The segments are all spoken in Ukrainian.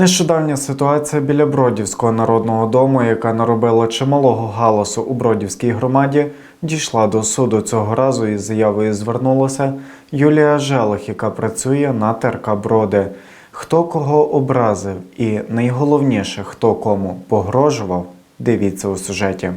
Нещодавня ситуація біля Бродівського народного дому, яка наробила чималого галасу у Бродівській громаді, дійшла до суду. Цього разу із заявою звернулася Юлія Желих, яка працює на ТРК Броди. Хто кого образив і найголовніше, хто кому погрожував, дивіться у сюжеті.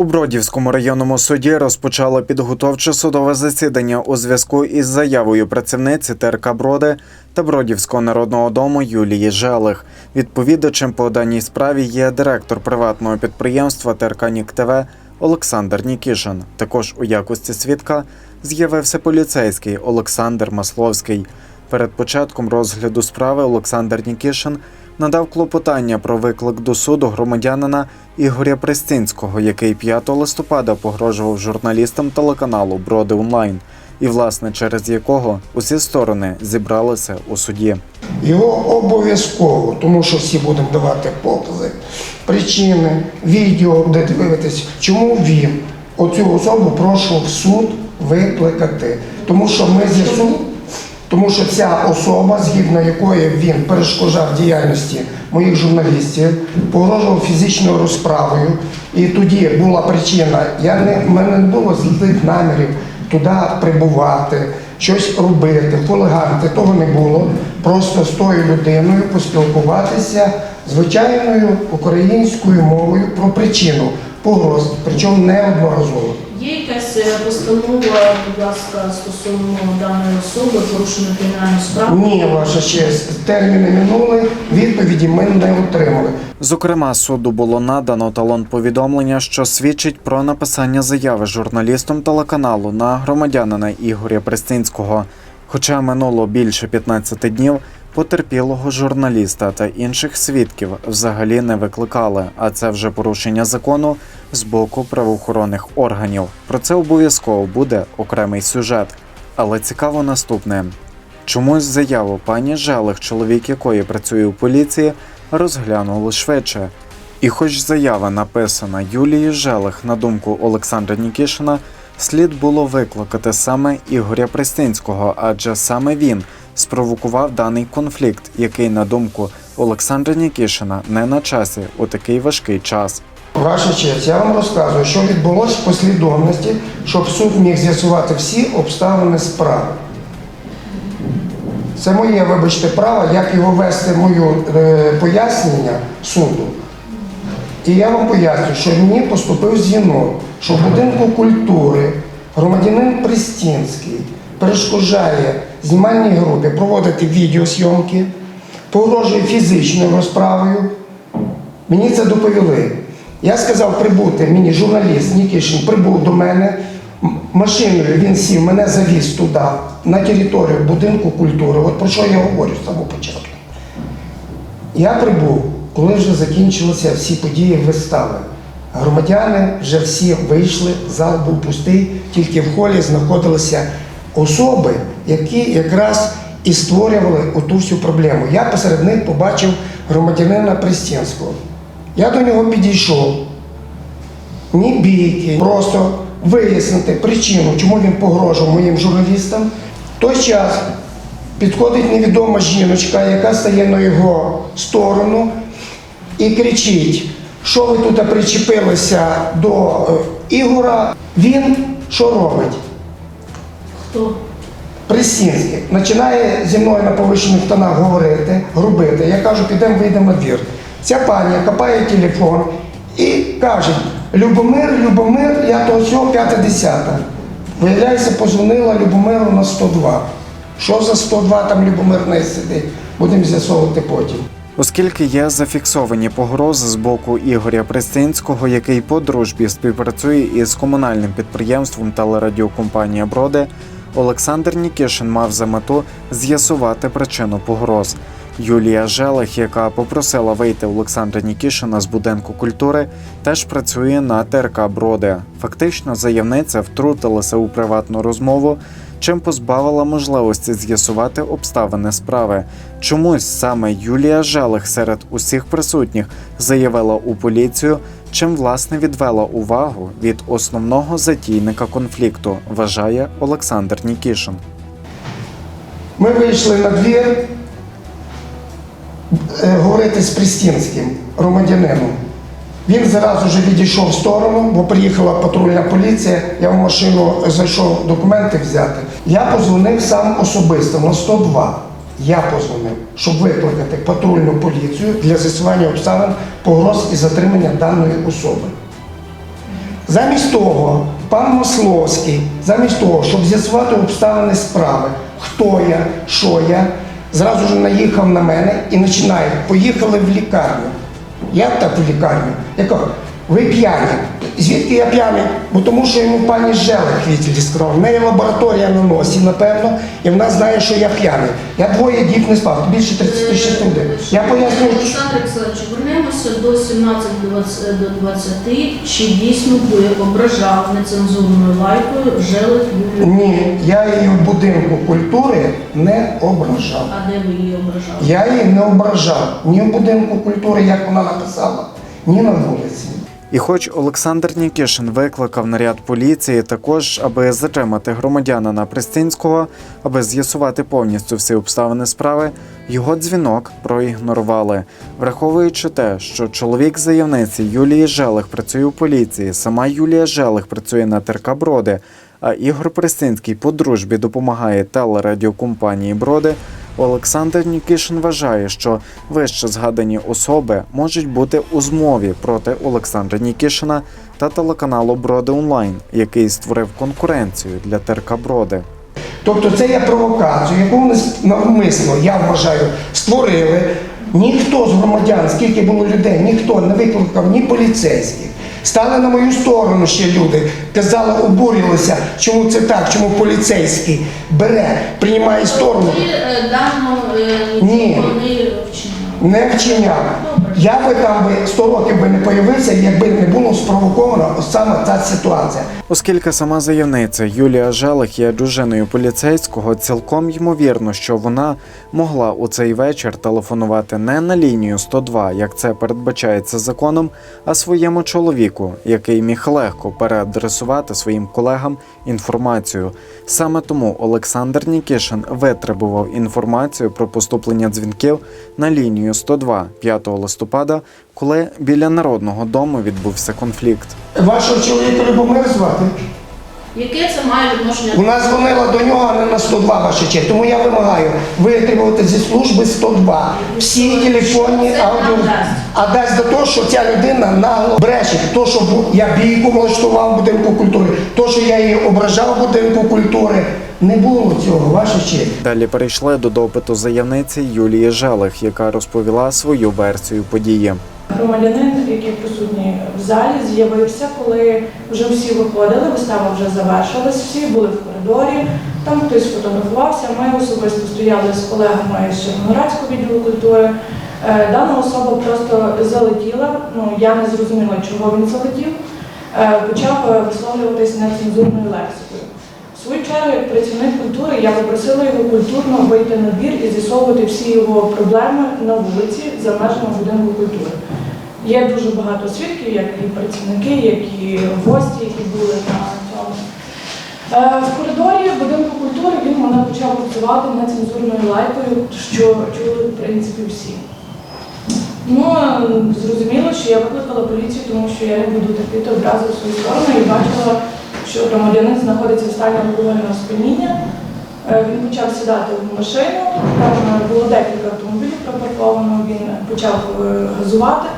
У Бродівському районному суді розпочало підготовче судове засідання у зв'язку із заявою працівниці ТРК Броди та Бродівського народного дому Юлії Желих. Відповідачем по даній справі є директор приватного підприємства ТРК Нік ТВ Олександр Нікішин. Також у якості свідка з'явився поліцейський Олександр Масловський. Перед початком розгляду справи Олександр Нікішин надав клопотання про виклик до суду громадянина Ігоря Престинського, який 5 листопада погрожував журналістам телеканалу Броди Онлайн, і власне через якого усі сторони зібралися у суді. Його обов'язково, тому що всі будемо давати покази, причини, відео, де дивитись, чому він оцю особу прошу в суд викликати. Тому що ми з'ясуємо, тому що ця особа, згідно якої він перешкоджав діяльності моїх журналістів, погрожував фізичною розправою. І тоді була причина, я не, в мене не було злих намірів туди прибувати, щось робити, хулиганити, того не було. Просто з тою людиною поспілкуватися звичайною українською мовою про причину погроз, причому неодноразово. Є якась е, постанова, будь ласка, стосовно даної особи, порушено кримінальну справу? Ні, ваша честь, терміни минули, відповіді ми не отримали. Зокрема, суду було надано талон повідомлення, що свідчить про написання заяви журналістом телеканалу на громадянина Ігоря Престинського. Хоча минуло більше 15 днів, потерпілого журналіста та інших свідків взагалі не викликали, а це вже порушення закону з боку правоохоронних органів. Про це обов'язково буде окремий сюжет. Але цікаво наступне. Чомусь заяву пані Желих, чоловік якої працює у поліції, розглянули швидше. І хоч заява написана Юлії Желих, на думку Олександра Нікішина, слід було викликати саме Ігоря Пристинського, адже саме він спровокував даний конфлікт, який, на думку Олександра Нікішина, не на часі у такий важкий час. Ваша честь, я вам розказую, що відбулося в послідовності, щоб суд міг з'ясувати всі обставини справи. Це моє, вибачте, право, як його вести моє е, пояснення суду. І я вам поясню, що мені поступив дзвінок, що в будинку культури громадянин Пристінський перешкоджає знімальній групі проводити відеосйомки, погрожує фізичною розправою. Мені це доповіли. Я сказав прибути, мені журналіст Нікішин прибув до мене машиною, він сів, мене завіз туди, на територію будинку культури. От про що я говорю з самого початку. Я прибув, коли вже закінчилися всі події вистави. Громадяни вже всі вийшли, зал був пустий, тільки в холі знаходилися особи, які якраз і створювали оту всю проблему. Я посеред них побачив громадянина Пристінського. Я до нього підійшов, ні бійки, просто вияснити причину, чому він погрожував моїм журналістам. В той час підходить невідома жіночка, яка стає на його сторону і кричить, що ви тут причепилися до е, Ігора. Він що робить? Хто? Присінський починає зі мною на повищених тонах говорити, грубити. Я кажу, підемо вийдемо на двір. Ця пані хапає телефон і каже: Любомир, Любомир, я то всього п'яте десята. Виявляється, позвонила Любомиру на 102. Що за 102 там Любомир не сидить? Будемо з'ясовувати потім. Оскільки є зафіксовані погрози з боку Ігоря Пристинського, який по дружбі співпрацює із комунальним підприємством телерадіокомпанія Броди, Олександр Нікішин мав за мету з'ясувати причину погроз. Юлія Желих, яка попросила вийти Олександра Нікішина з будинку культури, теж працює на ТРК Броди. Фактично, заявниця втрутилася у приватну розмову, чим позбавила можливості з'ясувати обставини справи. Чомусь саме Юлія Желих серед усіх присутніх заявила у поліцію, чим власне відвела увагу від основного затійника конфлікту, вважає Олександр Нікішин. Ми вийшли на двір, е, говорити з Пристінським громадянином. Він зразу вже відійшов в сторону, бо приїхала патрульна поліція. Я в машину зайшов документи взяти. Я позвонив сам особисто на 102. Я позвонив, щоб викликати патрульну поліцію для з'ясування обставин погроз і затримання даної особи. Замість того, пан Масловський, замість того, щоб з'ясувати обставини справи, хто я, що я, зразу ж наїхав на мене і починає, поїхали в лікарню. Як так в лікарню? Я кажу, ви п'яні. Звідки я п'яний? Бо тому що йому пані Желек відділі сказав. В неї лабораторія на носі, напевно, і вона знає, що я п'яний. Я двоє діб не спав, більше 36 годин. Я пояснюю, Олександр Олександрович, вернемося до 17 до 20, чи дійсно ви ображав нецензурною лайкою Желих Юлію? ні, я її в будинку культури не ображав. А де ви її ображали? Я її не ображав ні в будинку культури, як вона написала, ні на вулиці. І хоч Олександр Нікішин викликав наряд поліції також, аби затримати громадянина Пристинського, аби з'ясувати повністю всі обставини справи, його дзвінок проігнорували, враховуючи те, що чоловік заявниці Юлії Желих працює у поліції, сама Юлія Желих працює на ТРК Броди, а Ігор Пристинський по дружбі допомагає телерадіокомпанії Броди. Олександр Нікішин вважає, що вище згадані особи можуть бути у змові проти Олександра Нікішина та телеканалу Броди Онлайн, який створив конкуренцію для ТРК Броди. Тобто це є провокацію, яку вони навмисно, я вважаю, створили. Ніхто з громадян, скільки було людей, ніхто не викликав ні поліцейських. Стали на мою сторону ще люди, казали, обурилися, чому це так, чому поліцейський бере, приймає сторону. Е, дану е, Ні. не вчиняли. Не. Я би там би 100 років би не появився, якби не було спровокована ось саме ця ситуація. Оскільки сама заявниця Юлія Желих є дружиною поліцейського, цілком ймовірно, що вона могла у цей вечір телефонувати не на лінію 102, як це передбачається законом, а своєму чоловіку, який міг легко переадресувати своїм колегам інформацію. Саме тому Олександр Нікішин витребував інформацію про поступлення дзвінків на лінію 102 5 листопада, коли біля народного дому відбувся конфлікт. Вашого чоловіка Любомир звати? Яке це має відношення Вона дзвонила до нього, а не на 102 ваша честь. Тому я вимагаю витребувати зі служби 102. Всі телефонні Це аудіо. нам дасть. А дасть за те, що ця людина нагло бреше. То, що бу- я бійку влаштував в будинку культури, то, що я її ображав в будинку культури. Не було цього, ваша честь. Далі перейшли до допиту заявниці Юлії Желих, яка розповіла свою версію події. Громадянин, який залі, з'явився, коли вже всі виходили, вистава вже завершилась, всі були в коридорі, там хтось фотографувався. Ми особисто стояли з колегами з Червоноградського відділу культури. Е, Дана особа просто залетіла, ну я не зрозуміла, чого він залетів, Е, почав е, висловлюватись нецензурною лексикою. В свою чергу, як працівник культури, я попросила його культурно вийти на двір і з'ясовувати всі його проблеми на вулиці за межами будинку культури. Є дуже багато свідків, як і працівники, як і гості, які були на цьому. Е, В коридорі будинку культури він мене почав працювати нецензурною лайкою, що чули в принципі всі. Ну, зрозуміло, що я викликала поліцію, тому що я не буду терпіти образи в свою сторону і бачила, що громадянин знаходиться в стані алкогольного сп'яніння. Е, Він почав сідати в машину, там е, було декілька автомобілів припарковано, він почав газувати,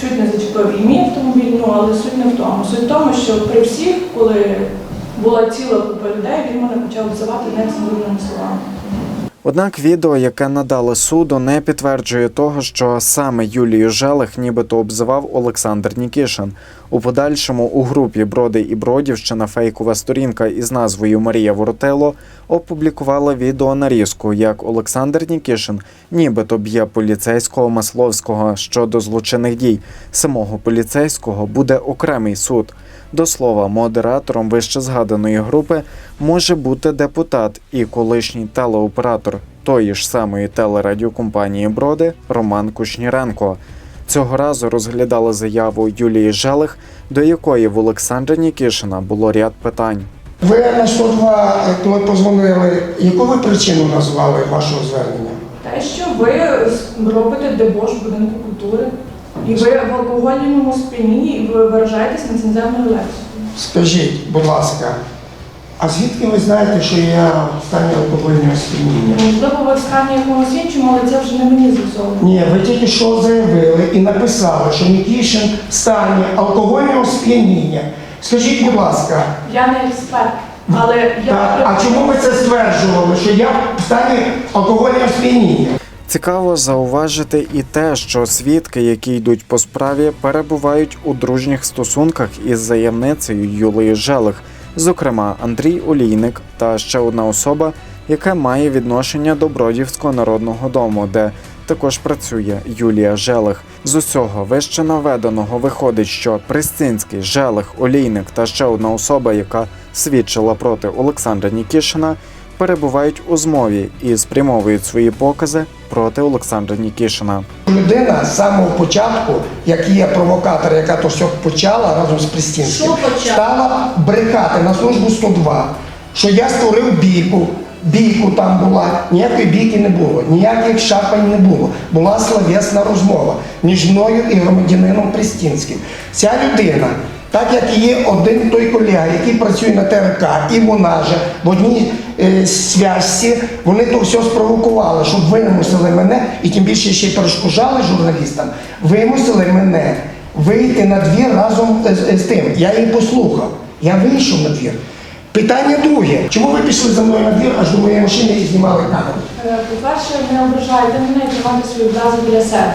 чуть не зачепив і мій автомобіль, ну але суть не в тому. Суть в тому, що при всіх, коли була ціла купа людей, він мене почав називати нецензурними словами. Однак відео, яке надали суду, не підтверджує того, що саме Юлію Желих нібито обзивав Олександр Нікішин. У подальшому у групі Броди і Бродівщина фейкова сторінка із назвою Марія Воротило опублікувала відео нарізку, як Олександр Нікішин нібито б'є поліцейського Масловського щодо злочинних дій. Самого поліцейського буде окремий суд. До слова, модератором вище згаданої групи може бути депутат і колишній телеоператор тої ж самої телерадіокомпанії Броди Роман Кушніренко. Цього разу розглядали заяву Юлії Желих, до якої в Олександра Нікішина було ряд питань. Ви на 102, е, коли позвонили, яку ви причину назвали вашого звернення? Те, що ви робите дебош будинку культури, і ви в алкогольному сп'янінні, і ви виражаєтесь нецензурною лексикою. Скажіть, будь ласка, а звідки ви знаєте, що я в стані алкогольного сп'яніння? Можливо, ви в стані якомусь іншому, але це вже не мені з'ясовано. Ні, ви тільки що заявили і написали, що Нікішин в стані алкогольного сп'яніння. Скажіть, будь ласка, Я не експерт, але я так, а чому ви це стверджували, що я в стані алкогольного сп'яніння? Цікаво зауважити і те, що свідки, які йдуть по справі, перебувають у дружніх стосунках із заявницею Юлією Желих, зокрема Андрій Олійник та ще одна особа, яка має відношення до Бродівського народного дому, де також працює Юлія Желих. З усього вище наведеного виходить, що Пристинський, Желих, Олійник та ще одна особа, яка свідчила проти Олександра Нікішина, перебувають у змові і спрямовують свої покази проти Олександра Нікішина. Людина з самого початку, як є провокатор, яка то все почала разом з Пристінським, стала брехати на службу 102, що я створив бійку. Бійку там була, ніякої бійки не було, ніяких шапань не було. Була словесна розмова між мною і громадянином Пристінським. Ця людина, так як і є один той колега, який працює на ТРК, і вона же в одній зв'язці, вони то все спровокували, щоб вимусили мене, і тим більше ще й перешкоджали журналістам, вимусили мене вийти на двір разом з, з тим. Я її послухав. Я вийшов на двір. Питання друге. Чому ви пішли за мною на двір аж до моєї машини і знімали камеру? Е, По-перше, не ображайте мене і свої образи біля себе.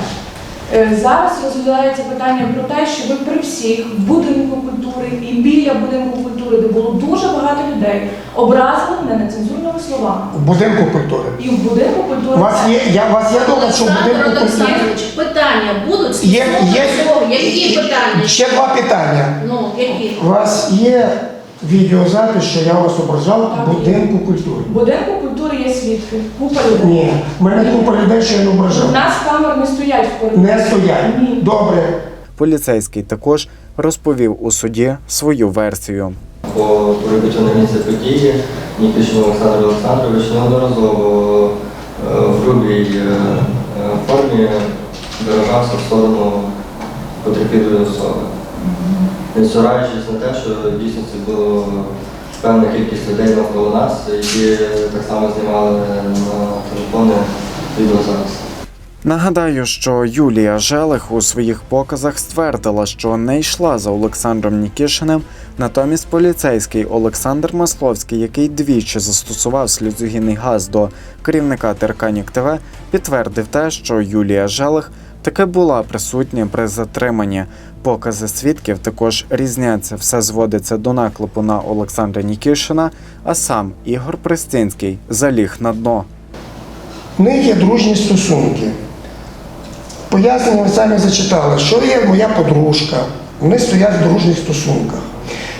Е, Зараз розглядається питання про те, що ви при всіх в будинку культури і біля будинку культури, де було дуже багато людей, образили мене нецензурними словами. В будинку культури. І в будинку культури У вас є, я, у вас є доказ, що в будинку культури Олександрович, питання будуть є, є. Які питання? ще два питання. Ну, які? У вас є відеозапис, що я вас ображав в будинку культури? В будинку культури є свідки, купа людей. Ні, в мене купа людей, що я не У ображав. нас камер не стоять в коридорі. Не стоять. Ні. Добре. Поліцейський також розповів у суді свою версію. По прибуттю на місце події Нікішин Олександр Олександрович неодноразово е, в грубій е, е, формі виражався в сторону потерпілої особи. Не цураючись на те, що в дійсності було певна кількість людей навколо нас, які так само знімали на телефони відеозапис. Нагадаю, що Юлія Желих у своїх показах ствердила, що не йшла за Олександром Нікішиним. Натомість поліцейський Олександр Масловський, який двічі застосував сльозогінний газ до керівника ТРК «Нік ТВ, підтвердив те, що Юлія Желих таки була присутня при затриманні. Покази свідків також різняться. Все зводиться до наклепу на Олександра Нікішина, а сам Ігор Пристинський заліг на дно. В них є дружні стосунки. Пояснення ви самі зачитали, що є моя подружка. Вони стоять в дружніх стосунках.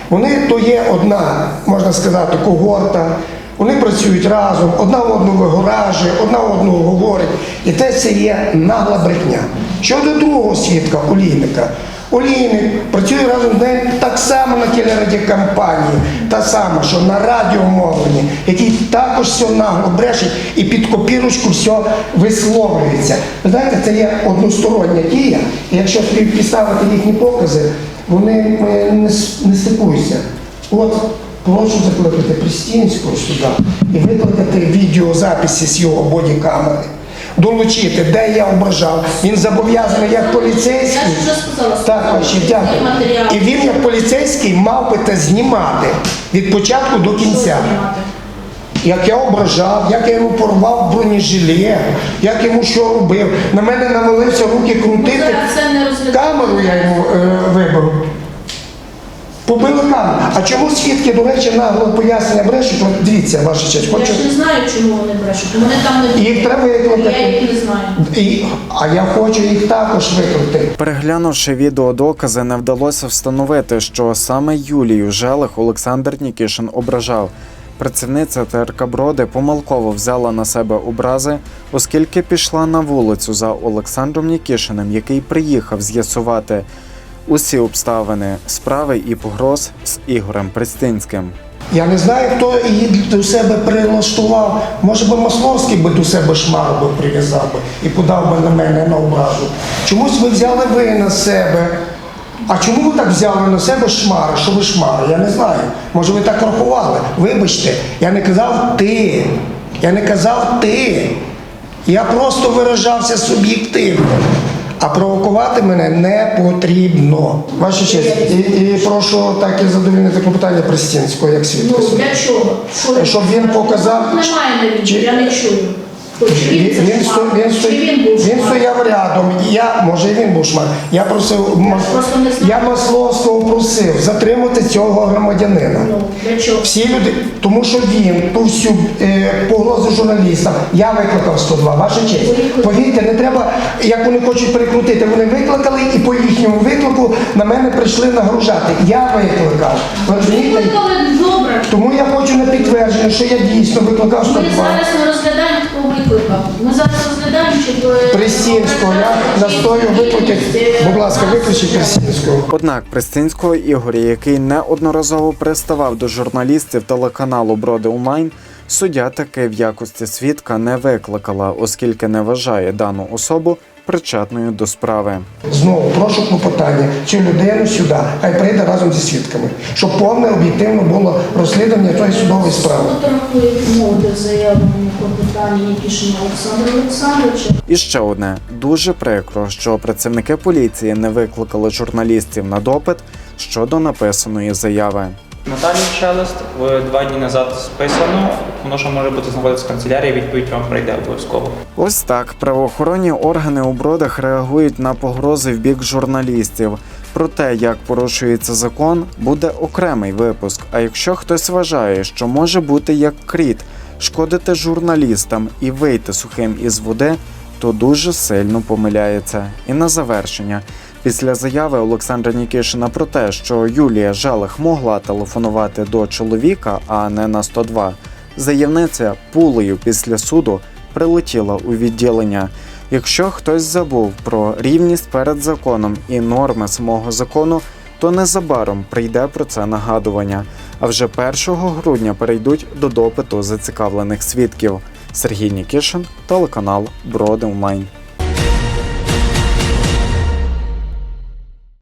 Вони то є одна, можна сказати, когорта. Вони працюють разом, одна одну вигоражує, одна одну говорить. І те це є нагла брехня. Щодо другого свідка, олійника. Олійник працює разом з нею так само на телерадіокампанії, та сама, що на радіомовленні, який також все нагло брешить і під копірочку все висловлюється. Ви знаєте, це є одностороння дія, і якщо співпідставити їхні покази, вони не, не стикуються. От прошу закликати Пристінського сюди і викликати відеозаписи з його бодікамери. Долучити, де я ображав. Він зобов'язаний як поліцейський. Я вже сказала, Так, ще дякую. І він як поліцейський мав би те знімати від початку до кінця. Як я ображав, як я йому порвав бронежилет, як йому що робив. На мене навалився руки крутити. Камеру я йому е, вибив. Побили камеру. А чому свідки, до речі, нагло пояснення брешуть? От дивіться, ваша честь, Я хочу. ж не знаю, чому вони брешуть. Вони там не Їх треба Я їх не знаю. І, а я хочу їх також викликати. Переглянувши відеодокази, не вдалося встановити, що саме Юлію Желих Олександр Нікішин ображав. Працівниця ТРК Броди помилково взяла на себе образи, оскільки пішла на вулицю за Олександром Нікішиним, який приїхав з'ясувати усі обставини справи і погроз з Ігорем Пристинським. Я не знаю, хто її до себе прилаштував. Може би Масловський би до себе шмару би прив'язав би і подав би на мене на образу. Чомусь ви взяли ви на себе. А чому ви так взяли на себе шмари? Що ви шмари? Я не знаю. Може ви так рахували? Вибачте, я не казав ти. Я не казав ти. Я просто виражався суб'єктивно. А провокувати мене не потрібно. Ваша честь, і, і прошу так і задовільнити клопотання Пристінського як свідка. Ну, для чого? Що Щоб він показав- Немає навіть, я не чую. То чи Він, він це він, сто- шмар, він, чи він був він шмар? стояв рядом. і Я, може, і він був шмар. Я просив Мас- просто не знаю. я Масловського просив затримати цього громадянина. Ну, для чого? Всі люди, тому що він ту всю е, погрози журналістам. Я викликав 102, ваша честь. Повірте, не треба, як вони хочуть перекрутити. Вони викликали і по їхньому виклику на мене прийшли нагружати. Я викликав. Ви розумієте? Викликали добре. Тому я хочу на підтвердження, що я дійсно викликав Ми 102. зараз не розглядаємо, хто викликав. Ми зараз розглядаємо, щоб... Присінського, я настою викликати. Будь ласка, виключіть Присінського. Однак Пристинського Ігоря, який неодноразово приставав до журналістів телеканалу Броди Онлайн, суддя таки в якості свідка не викликала, оскільки не вважає дану особу причетною до справи. Знову прошу клопотання цю людину сюди, хай прийде разом зі свідками, щоб повне об'єктивно було розслідування тої судової справи. Умови заявлені клопотання Нікішина Олександра Олександровича. І ще одне дуже прикро, що працівники поліції не викликали журналістів на допит щодо написаної заяви. Наталію Шелест в два дні назад списано. Воно що може бути знаходитися в канцелярії, відповідь вам прийде обов'язково. Ось так правоохоронні органи у бродах реагують на погрози в бік журналістів. Про те, як порушується закон, буде окремий випуск. А якщо хтось вважає, що може бути як кріт, шкодити журналістам і вийти сухим із води, то дуже сильно помиляється. І на завершення. Після заяви Олександра Нікішина про те, що Юлія Желих могла телефонувати до чоловіка, а не на 102, заявниця пулею після суду прилетіла у відділення. Якщо хтось забув про рівність перед законом і норми самого закону, то незабаром прийде про це нагадування. А вже 1 грудня перейдуть до допиту зацікавлених свідків. Сергій Нікішин, телеканал Броди Онлайн.